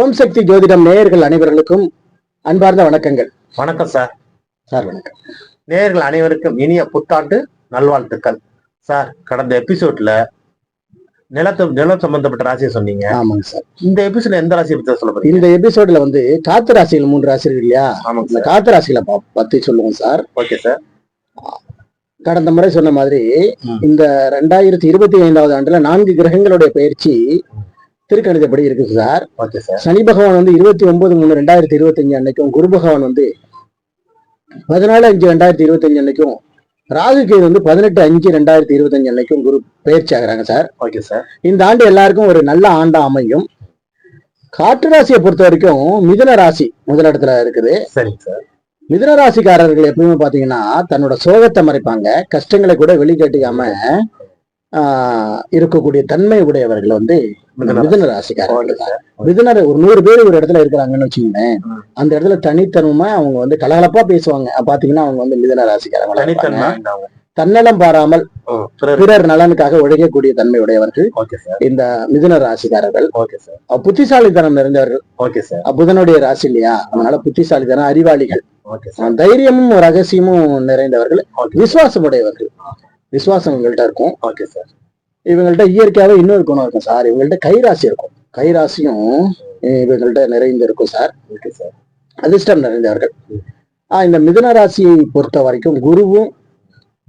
ஓம் சக்தி ஜோதிடம் நேயர்கள் அனைவர்களுக்கும் அன்பார்ந்த வணக்கங்கள். வணக்கம் சார். சார் வணக்கம். நேயர்கள் அனைவருக்கும் இனிய புத்தாண்டு நல்வாழ்த்துக்கள். சார் கடந்த எபிசோட்ல நிலத்து நிலம் சம்பந்தப்பட்ட ராசியை சொன்னீங்க. ஆமாங்க சார். இந்த எபிசோட்ல எந்த ராசியை பத்தி சொல்ல போறீங்க? இந்த எபிசோட்ல வந்து காத்து ராசிகள் மூன்று ராசி இருக்கு இல்லையா? ஆமாங்க காத்து ராசிகளை பத்தி சொல்லுவோம் சார். Okay sir. கடந்த முறை சொன்ன மாதிரி. இந்த ரெண்டாயிரத்தி இருபத்தி ஐந்தாவது ஆண்டுல நான்கு கிரகங்களுடைய பயிற்சி திருக்கணிதப்படி இருக்குது சார். ஓகே சார் சனி பகவான் வந்து இருபத்தி ஒன்பது மூணு ரெண்டாயிரத்தி இருபத்தி அஞ்சு அன்னைக்கும் குரு பகவான் வந்து பதினாலு அஞ்சு ரெண்டாயிரத்தி இருபத்தி அஞ்சு அன்னைக்கும் ராகு கேது வந்து பதினெட்டு அஞ்சு ரெண்டாயிரத்தி இருபத்தஞ்சு அன்னைக்கும் குரு பயிற்சி ஆகுறாங்க சார். ஓகே சார் இந்த ஆண்டு எல்லாருக்கும் ஒரு நல்ல ஆண்டா அமையும். காற்று ராசியை பொறுத்த வரைக்கும் மிதுன ராசி முதலிடத்துல இருக்குது. சரிங்க சார் மிதுன ராசிக்காரர்கள் எப்பயுமே பாத்தீங்கன்னா தன்னோட சோகத்தை மறைப்பாங்க. கஷ்டங்களை கூட வெளிக்காட்டிக்காம இருக்கக்கூடிய தன்மை உடையவர்கள் வந்து மிதுன சார். மிதுனர் ஒரு நூறு பேர் ஒரு இடத்துல இருக்கிறாங்கன்னு வச்சுக்கோங்களேன். அந்த இடத்துல தனித்தனமா அவங்க வந்து கலகலப்பா பேசுவாங்க. பாத்தீங்கன்னா அவங்க வந்து மிதுன இந்தாங்க. தன்னலம் பாராமல் பிறர். நலனுக்காக உழைக்கக்கூடிய தன்மை உடையவர்கள் இந்த மிதுன ராசிக்காரர்கள். புத்திசாலித்தனம் நிறைந்தவர்கள். Okay sir. அஹ் புதனுடைய ராசி இல்லையா? அதனால புத்திசாலித்தனம் அறிவாளிகள். தைரியமும் ரகசியமும் நிறைந்தவர்கள். விசுவாசம் உடையவர்கள் விசுவாசம் இவங்கள்ட்ட இருக்கும். Okay sir. இவங்கள்ட்ட இயற்கையாவே இன்னொரு குணம் இருக்கும் சார். இவங்கள்ட்ட கைராசி இருக்கும். கைராசியும் இவங்கள்ட்ட நிறைந்து இருக்கும் சார். Okay sir. அதிர்ஷ்டம் நிறைந்தவர்கள். ஆஹ் இந்த மிதுன ராசியை பொறுத்த வரைக்கும் குருவும்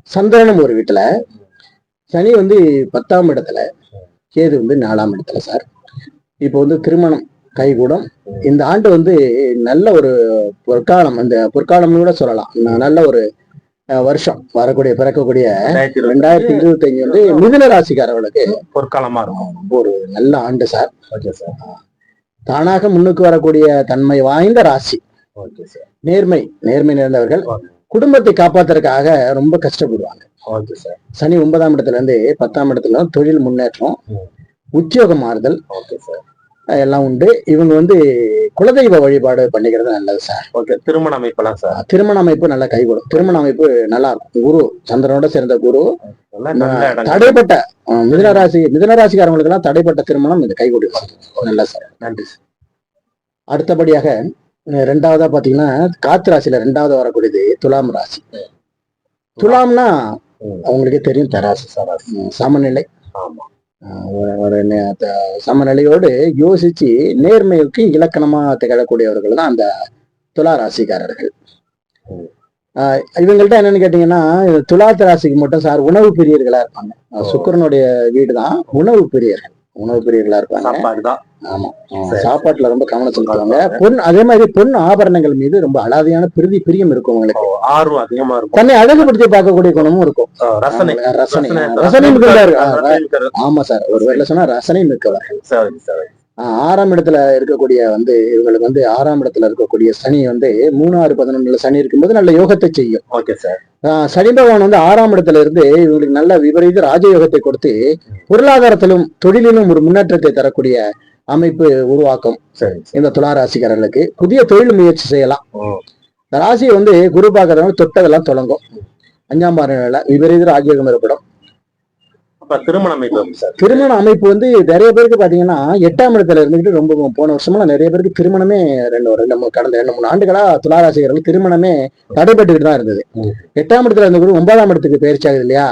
சந்திரனும் ஒரு வீட்டுல. சனி வந்து பத்தாம் இடத்துல. கேது வந்து நாலாம் இடத்துல சார். இப்போ வந்து திருமணம் கைகூடும். இந்த ஆண்டு வந்து நல்ல ஒரு பொற்காலம் இந்த பொற்காலம்னு கூட சொல்லலாம். நல்ல ஒரு வருஷம் வரக்கூடிய பிறக்கக்கூடிய ரெண்டாயிரத்தி இருபது ரெண்டாயிரத்தி இருபத்தி அஞ்சு வந்து மிதுன ராசிக்காரர்களுக்கு பொற்காலமா இருக்கும். ஒரு நல்ல ஆண்டு சார். Okay sir. தானாக முன்னுக்கு வரக்கூடிய தன்மை வாய்ந்த ராசி. Okay sir. நேர்மை நேர்மை நிறைந்தவர்கள். குடும்பத்தை காப்பாத்துறதுக்காக ரொம்ப கஷ்டப்படுவாங்க. Okay sir. சனி ஒன்பதாம் இடத்துல இருந்து பத்தாம் இடத்துல தொழில் முன்னேற்றம். உத்தியோகம் மாறுதல் ஓகே சார். எல்லாம் உண்டு. இவங்க வந்து குலதெய்வ வழிபாடு பண்ணிக்கிறது நல்லது சார். ஓகே திருமண அமைப்பெல்லாம் சார்? திருமண அமைப்பு நல்லா கைகூடும். திருமண அமைப்பு நல்லா இருக்கும். குரு சந்திரனோட சேர்ந்த குரு. தடைப்பட்ட மிதுனராசி மிதுனராசிக்காரங்களுக்கு எல்லாம் தடைப்பட்ட திருமணம் இந்த கைகூடி நல்ல சார். நன்றி சார். அடுத்தபடியாக ரெண்டாவதா பாத்தீங்கன்னா காத்து ராசியில ரெண்டாவது வரக்கூடியது துலாம் ராசி. துலாம்னா. அவங்களுக்கே தெரியும் தராசு சார். சமநிலை. ஆமா. ஒரு- சமநிலையோடு யோசிச்சு நேர்மைக்கு இலக்கணமா திகழக்கூடியவர்கள் தான் அந்த துலா ராசிக்காரர்கள் இவங்கள்ட்ட என்னன்னு கேட்டீங்கன்னா துலாத்து ராசிக்கு மட்டும் சார் உணவு பிரியர்களா இருப்பாங்க. சுக்கிரனுடைய வீடு தான் உணவு பிரியர்கள். உணவு பிரியர்களா இருப்பாங்க சாப்பாடு தான் ஆமா. சாப்பாட்டுல ரொம்ப கவனம் செலுத்துவாங்க. பொன் அதே மாதிரி பொன் ஆபரணங்கள் மீது ரொம்ப அலாதியான பிரிதி பிரியம் இருக்கும் அவங்களுக்கு ஓ, ஆர்வம் அதிகமா இருக்கும். தன்னை அழகுபடுத்தி பார்க்கக்கூடிய குணமும் இருக்கும். ரசனை. ரசனை. ரசனை- ரசனை மிக்கவர் ரசனை மிக்கவர். ஆமா சார். ஒரு வேலை சொன்னா ரசனை மிக்கவர் சரி சரி. ஆஹ் ஆறாம் இடத்துல இருக்கக்கூடிய வந்து இவங்களுக்கு வந்து ஆறாம் இடத்துல இருக்கக்கூடிய சனி வந்து மூணாறு பதினொன்றுல சனி இருக்கும்போது நல்ல யோகத்தை செய்யும். Okay sir. சனி பகவான் வந்து ஆறாம் இடத்துல இருந்து இவங்களுக்கு நல்ல விபரீத ராஜயோகத்தை கொடுத்து பொருளாதாரத்திலும் தொழிலிலும் ஒரு முன்னேற்றத்தை தரக்கூடிய அமைப்பு உருவாக்கும். இந்த துலா ராசிக்காரர்களுக்கு புதிய தொழில் முயற்சி செய்யலாம். ராசியை வந்து குரு பார்க்கறதுனால தொட்டதெல்லாம் தொடங்கும். அஞ்சாம் பாறையில விபரீத ராஜயோகம் ஏற்படும். திருமண அமைப்பு திருமண அமைப்பு வந்து நிறைய பேருக்கு பாத்தீங்கன்னா எட்டாம் இடத்துல இருந்துகிட்டு ரொம்ப போன வருஷமெல்லாம் நிறைய பேருக்கு திருமணமே ரெண்டு ரெண்டு மூணு கடந்த ரெண்டு மூணு ஆண்டுகளா துளாராசிகர்கள் திருமணமே தடைபட்டுக்கிட்டு தான் இருந்தது. எட்டாம் இடத்துல இருந்த குரு ஒன்பதாம் இடத்துக்கு பயிற்சி ஆகுது இல்லையா?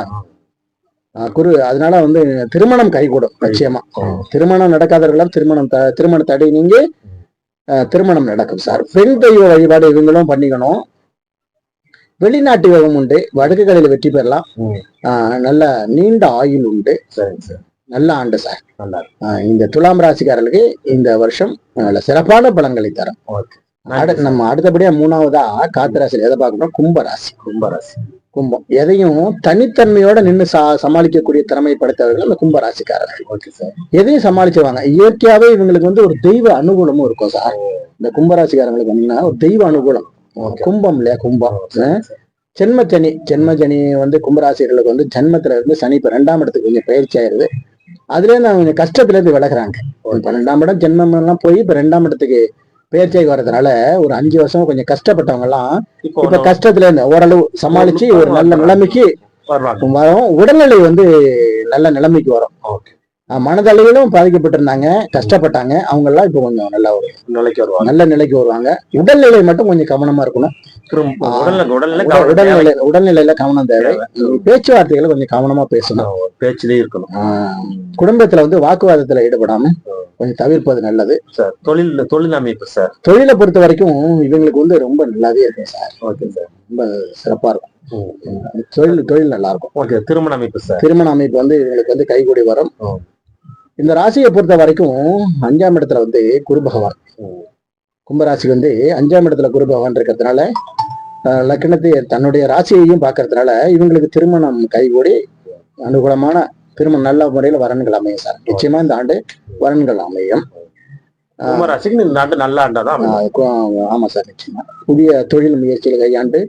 குரு அதனால வந்து திருமணம் கைகூடும் நிச்சயமா. திருமணம் நடக்காதவர்களும் திருமணம் திருமண தடை நீங்கி திருமணம் நடக்கும் சார். பெண் தெய்வ வழிபாடு இவங்களும் பண்ணிக்கணும். வெளிநாட்டு யோகம் உண்டு வடக்குகளில் வெற்றி பெறலாம். நல்ல நீண்ட ஆயுள் உண்டு. நல்ல ஆண்டு சார். நல்லா இந்த துலாம் ராசிக்காரர்களுக்கு இந்த வருஷம் நல்ல சிறப்பான பலன்களை தரும். நம்ம அடுத்தபடியா மூணாவதா காத்து ராசியில் எதை பார்க்கணும்? கும்ப ராசி. கும்பராசி கும்பம். எதையும் தனித்தன்மையோட நின்று சா சமாளிக்கக்கூடிய திறமை படைத்தவர்கள் அந்த கும்ப ராசிக்காரர்கள். Okay sir. எதையும் சமாளிச்சுவாங்க இயற்கையாவே இவங்களுக்கு வந்து ஒரு தெய்வ அனுகூலமும் இருக்கும் சார். இந்த கும்ப ராசிக்காரங்களுக்கு வந்தீங்கன்னா ஒரு தெய்வ அனுகூலம். கும்பம் இல்லையா? கும்பம். ஜென்மச்சனி ஜென்மச்சனி வந்து கும்பராசிரியர்களுக்கு வந்து ஜென்மத்துல இருந்து சனி இப்ப ரெண்டாம் இடத்துக்கு கொஞ்சம் பயிற்சி ஆயிருது அதுல இருந்து அவங்க கஷ்டத்துல இருந்து விலகுறாங்க. இப்ப ரெண்டாம் இடம் ஜென்மம் எல்லாம் போய் இப்ப ரெண்டாம் இடத்துக்கு பயிற்சியாகி வர்றதுனால ஒரு அஞ்சு வருஷம் கொஞ்சம் கஷ்டப்பட்டவங்க எல்லாம் இப்போ கஷ்டத்துல இருந்து ஓரளவு சமாளிச்சு ஒரு நல்ல நிலைமைக்கு வரும். உடல்நிலை வந்து நல்ல நிலைமைக்கு வரும். ஓகே. மனதளவிலும் பாதிக்கப்பட்டிருந்தாங்க கஷ்டப்பட்டாங்க. அவங்க எல்லாம் இப்போ கொஞ்சம் நல்லா ஒரு நிலைக்கு வருவாங்க. நல்ல நிலைக்கு வருவாங்க. உடல்நிலை மட்டும் கொஞ்சம் கவனமா இருக்கணும். உடல்நிலை உடல்நிலையில கவனம் தேவை. பேச்சுவார்த்தைகளை கொஞ்சம் கவனமா பேசணும். பேச்சிலே இருக்கணும். குடும்பத்துல வந்து வாக்குவாதத்துல ஈடுபடாம கொஞ்சம் தவிர்ப்பது நல்லது. சார் தொழில் தொழில் அமைப்பு சார். தொழிலை பொறுத்த வரைக்கும் இவங்களுக்கு வந்து ரொம்ப நல்லாவே இருக்கும் சார். Okay sir. ரொம்ப சிறப்பா இருக்கும். தொழில் தொழில் நல்லா இருக்கும். ஓகே திருமண அமைப்பு சார். திருமண அமைப்பு வந்து இவங்களுக்கு வந்து கைகூடி வரும். இந்த ராசியை பொறுத்த வரைக்கும் அஞ்சாம் இடத்துல வந்து குரு பகவான். கும்பராசி வந்து அஞ்சாம் இடத்துல குரு பகவான் இருக்கிறதுனால லக்னத்தை தன்னுடைய ராசியையும் பார்க்கறதுனால இவங்களுக்கு திருமணம் கைகூடி அனுகூலமான திருமணம் நல்ல முறையில் வரன்கள் அமையும் சார். நிச்சயமா இந்த ஆண்டு வரன்கள் அமையும். கும்பராசிக்கு இந்த ஆண்டு நல்ல தான் ஆமா சார் நிச்சயமா. புதிய தொழில் முயற்சிகளை கையாண்டு.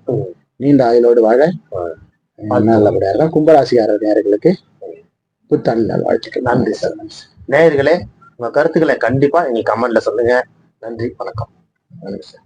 நீண்ட ஆயுளோடு வாழ ஆ. நல்லபடியா இருக்கும் கும்பராசிக்காரர் நேயர்களுக்கு புத்தாண்டு வாழ்த்துக்கள் நன்றி சார். நேயர்களே உங்க கருத்துக்களை கண்டிப்பா எங்களுக்கு கமெண்ட்ல சொல்லுங்க. நன்றி வணக்கம். நன்றி சார்.